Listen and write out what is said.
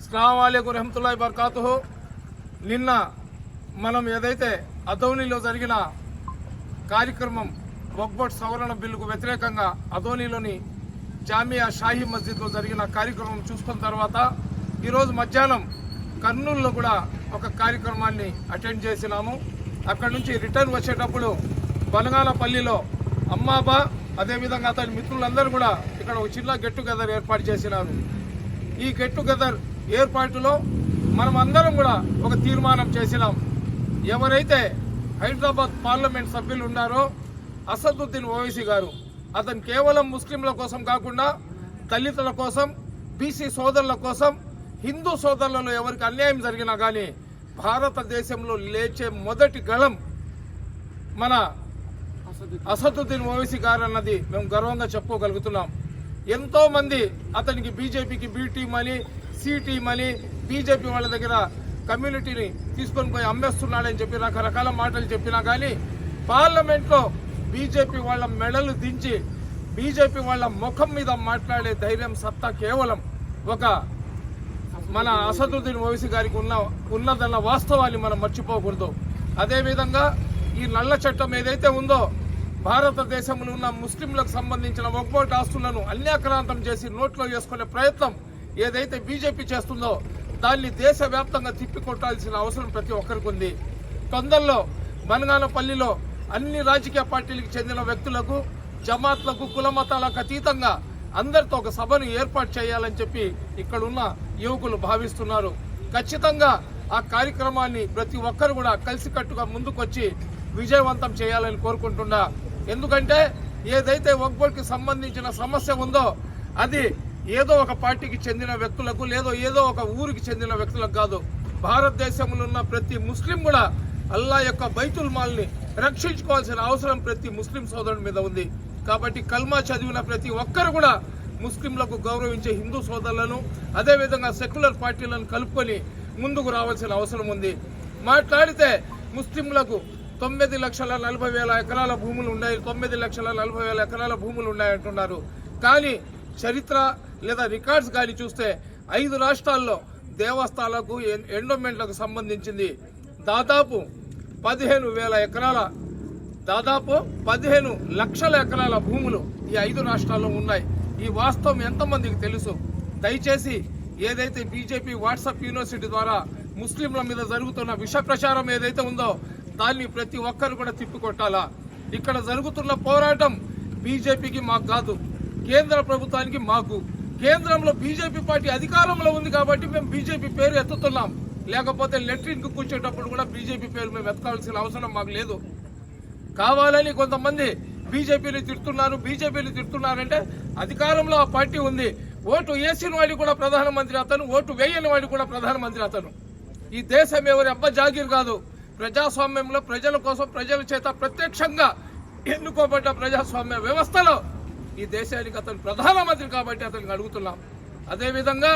అస్సలాము రహమతుల్లాhi బర్కాతుహు నిన్న మనం ఏదైతే అదోనిలో జరిగిన కార్యక్రమం వక్బోట్ సవరణ బిల్లుకు వ్యతిరేకంగా అదోనిలోని జామియా షాహీ మస్జిద్లో జరిగిన కార్యక్రమం చూసుకున్న తర్వాత ఈరోజు మధ్యాహ్నం కర్నూలులో కూడా ఒక కార్యక్రమాన్ని అటెండ్ చేసినాము. అక్కడి నుంచి రిటర్న్ వచ్చేటప్పుడు బలగాలపల్లిలో అమ్మాబా అదేవిధంగా అతని మిత్రులందరూ కూడా ఇక్కడ ఒక చిన్న గెట్ టుగెదర్ ఏర్పాటు చేసినారు. ఈ గెట్ టుగెదర్ ఏర్పాటులో మనం అందరం కూడా ఒక తీర్మానం చేసినాం. ఎవరైతే హైదరాబాద్ పార్లమెంట్ సభ్యులు ఉన్నారో అసదుద్దీన్ ఓవైసీ గారు అతను కేవలం ముస్లింల కోసం కాకుండా దళితుల కోసం బీసీ సోదరుల కోసం హిందూ సోదరులలో ఎవరికి అన్యాయం జరిగినా కానీ భారతదేశంలో లేచే మొదటి గళం మన అసదుద్దీన్ ఓవైసీ గారు అన్నది మేము గర్వంగా చెప్పుకోగలుగుతున్నాం. ఎంతో మంది అతనికి బీజేపీకి బి టీం అని సి అని బీజేపీ వాళ్ళ దగ్గర కమ్యూనిటీని తీసుకొని పోయి అమ్మేస్తున్నాడని చెప్పి రకరకాల మాటలు చెప్పినా కానీ పార్లమెంట్లో బీజేపీ వాళ్ళ మెడలు దించి బీజేపీ వాళ్ళ ముఖం మీద మాట్లాడే ధైర్యం సత్తా కేవలం ఒక మన అసదుద్దీన్ ఓవైసీ గారికి ఉన్న ఉన్నదన్న వాస్తవాన్ని మనం మర్చిపోకూడదు. అదేవిధంగా ఈ నల్ల చట్టం ఏదైతే ఉందో భారతదేశంలో ఉన్న ముస్లింలకు సంబంధించిన ఒక్కోటి ఆస్తులను అన్యాక్రాంతం చేసి నోట్లో వేసుకునే ప్రయత్నం ఏదైతే బీజేపీ చేస్తుందో దాన్ని దేశవ్యాప్తంగా తిప్పికొట్టాల్సిన అవసరం ప్రతి ఒక్కరికి ఉంది. తొందరలో బనగానపల్లిలో అన్ని రాజకీయ పార్టీలకు చెందిన వ్యక్తులకు జమాత్లకు కుల మతాలకు అతీతంగా అందరితో ఒక సభను ఏర్పాటు చేయాలని చెప్పి ఇక్కడ ఉన్న యువకులు భావిస్తున్నారు. ఖచ్చితంగా ఆ కార్యక్రమాన్ని ప్రతి ఒక్కరు కూడా కలిసికట్టుగా ముందుకొచ్చి విజయవంతం చేయాలని కోరుకుంటున్నా. ఎందుకంటే ఏదైతే ఒక్కొక్కరికి సంబంధించిన సమస్య ఉందో అది ఏదో ఒక పార్టీకి చెందిన వ్యక్తులకు లేదో ఏదో ఒక ఊరికి చెందిన వ్యక్తులకు కాదు. భారతదేశంలో ఉన్న ప్రతి ముస్లిం కూడా అల్లా యొక్క బైతుల్ మాల్ని రక్షించుకోవాల్సిన అవసరం ప్రతి ముస్లిం సోదరుడి మీద ఉంది. కాబట్టి కల్మా చదివిన ప్రతి ఒక్కరు కూడా ముస్లింలకు గౌరవించే హిందూ సోదరులను అదేవిధంగా సెక్యులర్ పార్టీలను కలుపుకొని ముందుకు రావాల్సిన అవసరం ఉంది. మాట్లాడితే ముస్లింలకు తొమ్మిది లక్షల నలభై వేల ఎకరాల భూములు ఉన్నాయి. తొమ్మిది లక్షల నలభై వేల ఎకరాల భూములు ఉన్నాయంటున్నారు కానీ చరిత్ర లేదా రికార్డ్స్ కానీ చూస్తే ఐదు రాష్ట్రాల్లో దేవస్థానాలకు ఎన్- ఎండోమెంట్లకు సంబంధించింది. దాదాపు పదిహేను వేల ఎకరాల దాదాపు పదిహేను లక్షల ఎకరాల భూములు ఈ ఐదు రాష్ట్రాల్లో ఉన్నాయి. ఈ వాస్తవం ఎంతమందికి తెలుసు? దయచేసి ఏదైతే బీజేపీ వాట్సాప్ యూనివర్సిటీ ద్వారా ముస్లింల మీద జరుగుతున్న విష ప్రచారం ఏదైతే ఉందో దాన్ని ప్రతి ఒక్కరు కూడా తిప్పికొట్టాలా? ఇక్కడ జరుగుతున్న పోరాటం బీజేపీకి మాకు కాదు కేంద్ర ప్రభుత్వానికి మాకు. కేంద్రంలో బీజేపీ పార్టీ అధికారంలో ఉంది కాబట్టి మేము బీజేపీ పేరు ఎత్తుతున్నాం. లేకపోతే లెట్రిన్కు కూర్చేటప్పుడు కూడా బీజేపీ పేరు మేము ఎత్తుకోవాల్సిన అవసరం మాకు లేదు. కావాలని కొంతమంది బీజేపీని తిడుతున్నారు బీజేపీని తిడుతున్నారంటే అధికారంలో ఆ పార్టీ ఉంది. ఓటు వేసిన వాడి కూడా ప్రధానమంత్రి అతను ఓటు వేయని వాడి కూడా ప్రధానమంత్రి అతను. ఈ దేశం ఎవరి అబ్బ జాగీర్ కాదు. ప్రజాస్వామ్యంలో ప్రజల కోసం ప్రజల చేత ప్రత్యక్షంగా ఎన్నుకోబడ్డ ప్రజాస్వామ్య వ్యవస్థలో ఈ దేశానికి అతను ప్రధానమంత్రి కాబట్టి అతనికి అడుగుతున్నాం. అదేవిధంగా